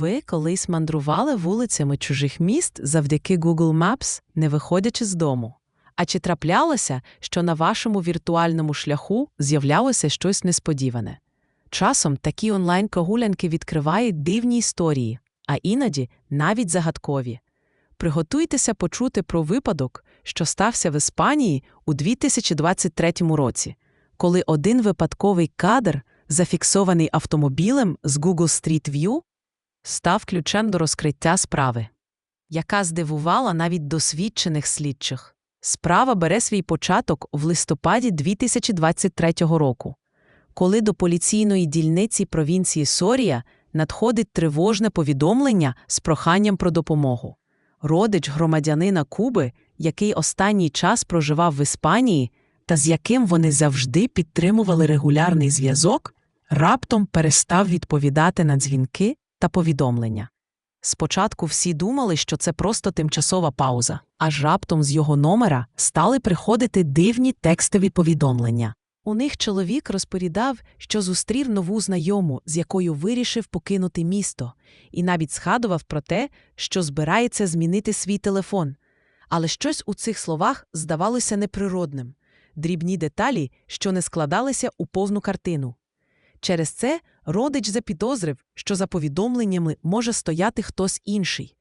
Ви колись мандрували вулицями чужих міст завдяки Google Maps, не виходячи з дому. А чи траплялося, що на вашому віртуальному шляху з'являлося щось несподіване? Часом такі онлайн-прогулянки відкривають дивні історії, а іноді навіть загадкові. Приготуйтеся почути про випадок, що стався в Іспанії у 2023 році, коли один випадковий кадр, зафіксований автомобілем з Google Street View, став ключем до розкриття справи, яка здивувала навіть досвідчених слідчих. Справа бере свій початок в листопаді 2023 року, коли до поліційної дільниці провінції Сорія надходить тривожне повідомлення з проханням про допомогу. Родич громадянина Куби, який останній час проживав в Іспанії та з яким вони завжди підтримували регулярний зв'язок, раптом перестав відповідати на дзвінки та повідомлення. Спочатку всі думали, що це просто тимчасова пауза, аж раптом з його номера стали приходити дивні текстові повідомлення. У них чоловік розповідав, що зустрів нову знайому, з якою вирішив покинути місто, і навіть згадував про те, що збирається змінити свій телефон. Але щось у цих словах здавалося неприродним дрібні деталі, що не складалися у повну картину. Через це родич запідозрив, що за повідомленнями може стояти хтось інший.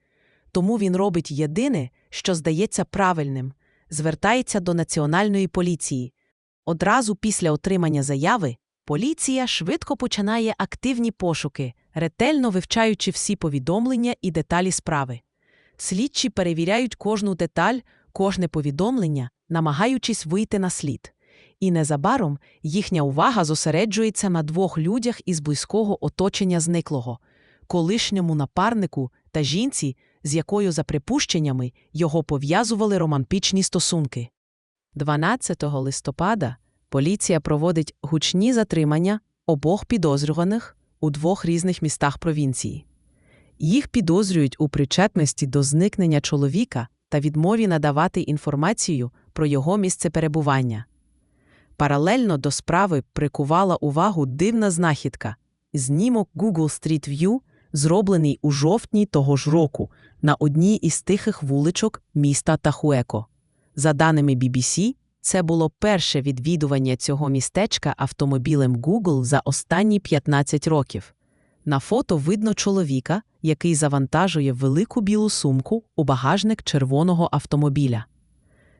Тому він робить єдине, що здається правильним звертається до національної поліції. Одразу після отримання заяви поліція швидко починає активні пошуки, ретельно вивчаючи всі повідомлення і деталі справи. Слідчі перевіряють кожну деталь, кожне повідомлення, намагаючись вийти на слід. І незабаром їхня увага зосереджується на двох людях із близького оточення зниклого колишньому напарнику та жінці, з якою, за припущеннями, його пов'язували романтичні стосунки. 12 листопада поліція проводить гучні затримання обох підозрюваних у двох різних містах провінції. Їх підозрюють у причетності до зникнення чоловіка та відмові надавати інформацію про його місце перебування. Паралельно до справи прикувала увагу дивна знахідка знімок Google Street View, зроблений у жовтні того ж року на одній із тихих вуличок міста Тахуеко. За даними BBC, це було перше відвідування цього містечка автомобілем Google за останні 15 років. На фото видно чоловіка, який завантажує велику білу сумку у багажник червоного автомобіля.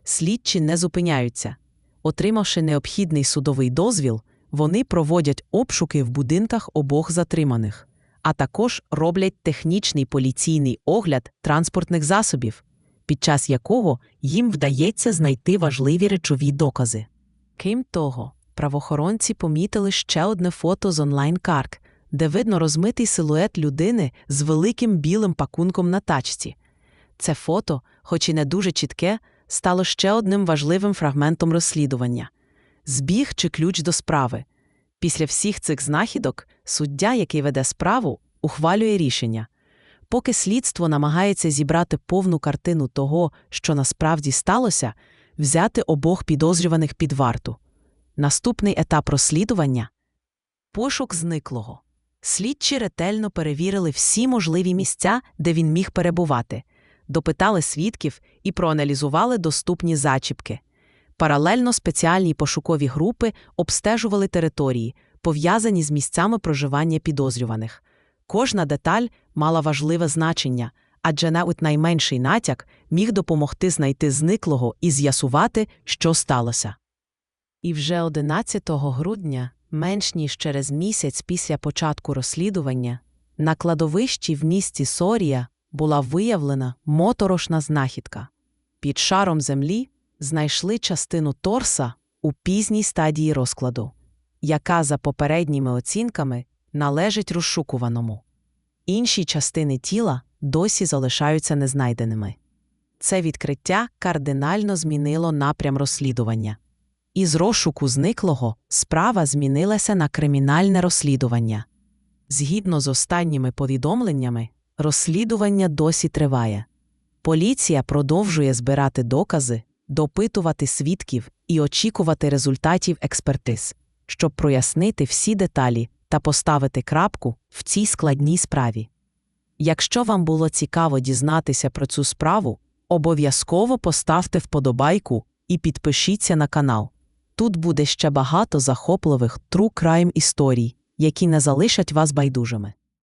Слідчі не зупиняються. Отримавши необхідний судовий дозвіл, вони проводять обшуки в будинках обох затриманих, а також роблять технічний поліційний огляд транспортних засобів, під час якого їм вдається знайти важливі речові докази. Крім того, правоохоронці помітили ще одне фото з онлайн-карк, де видно розмитий силует людини з великим білим пакунком на тачці. Це фото, хоч і не дуже чітке, стало ще одним важливим фрагментом розслідування збіг чи ключ до справи. Після всіх цих знахідок суддя, який веде справу, ухвалює рішення. Поки слідство намагається зібрати повну картину того, що насправді сталося, взяти обох підозрюваних під варту. Наступний етап розслідування пошук зниклого. Слідчі ретельно перевірили всі можливі місця, де він міг перебувати, допитали свідків і проаналізували доступні зачіпки. Паралельно спеціальні пошукові групи обстежували території, пов'язані з місцями проживання підозрюваних. Кожна деталь мала важливе значення, адже навіть найменший натяк міг допомогти знайти зниклого і з'ясувати, що сталося. І вже 11 грудня, менш ніж через місяць після початку розслідування, на кладовищі в місті Сорія була виявлена моторошна знахідка. Під шаром землі знайшли частину торса у пізній стадії розкладу, яка, за попередніми оцінками, належить розшукуваному. Інші частини тіла досі залишаються незнайденими. Це відкриття кардинально змінило напрям розслідування. Із розшуку зниклого справа змінилася на кримінальне розслідування. Згідно з останніми повідомленнями, розслідування досі триває. Поліція продовжує збирати докази, допитувати свідків і очікувати результатів експертиз, щоб прояснити всі деталі та поставити крапку в цій складній справі. Якщо вам було цікаво дізнатися про цю справу, обов'язково поставте вподобайку і підпишіться на канал. Тут буде ще багато захопливих true crime історій, які не залишать вас байдужими.